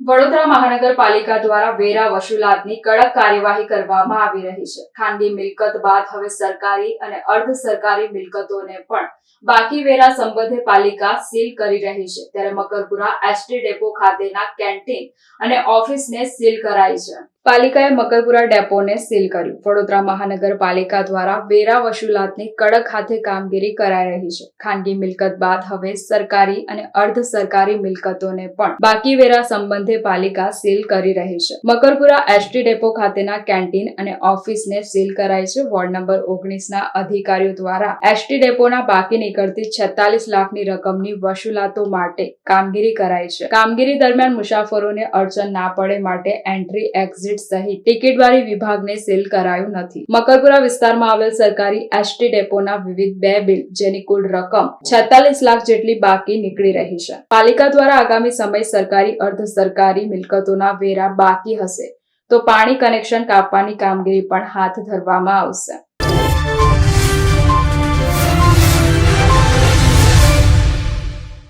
વડોદરા મહાનગરપાલિકા દ્વારા વેરા વસૂલાતની કડક કાર્યવાહી કરવામાં આવી રહી છે. ખાનગી મિલકત બાદ હવે સરકારી અને અર્ધ સરકારી મિલકતોને પણ બાકી વેરા સંબંધે પાલિકા સીલ કરી રહી છે. ત્યારે મકરપુરા એસટી ડેપો ખાતેના કેન્ટીન અને ઓફિસને સીલ કરાઈ છે. પાલિકાએ મકરપુરા ડેપોને સીલ કર્યું. વડોદરા મહાનગરપાલિકા દ્વારા વેરા વસૂલાતની કડક હાથે કામગીરી કરાઈ રહી છે. ખાનગી મિલકત બાદ હવે સરકારી અને અર્ધ સરકારી મિલકતોને પણ બાકી વેરા સંબંધે પાલિકા સીલ કરી રહી છે. મકરપુરા એસટી ડેપો ખાતેના કેન્ટીન અને ઓફિસને સીલ કરાઈ છે. વોર્ડ નંબર ઓગણીસના અધિકારીઓ દ્વારા એસટી ડેપોના બાકી નીકળતી છેતાલીસ લાખની રકમની વસૂલાતો માટે કામગીરી કરાઈ છે. કામગીરી દરમિયાન મુસાફરોને અડચણ ના પડે માટે એન્ટ્રી, એક્ઝિટ સહિત ટિકિટવાળી વિભાગને સીલ કરાયું નથી. મકરપુરા વિસ્તારમાં આવેલ સરકારી એસટી ડેપોના વિવિધ બે બિલ, જેની કુલ રકમ છેતાલીસ લાખ જેટલી બાકી નીકળી રહી છે. પાલિકા દ્વારા આગામી સમય સરકારી અર્ધ સરકારી મિલકતોના વેરા બાકી હશે, તો પાણી કનેક્શન કાપવાની કામગીરી પણ હાથ ધરવામાં આવશે.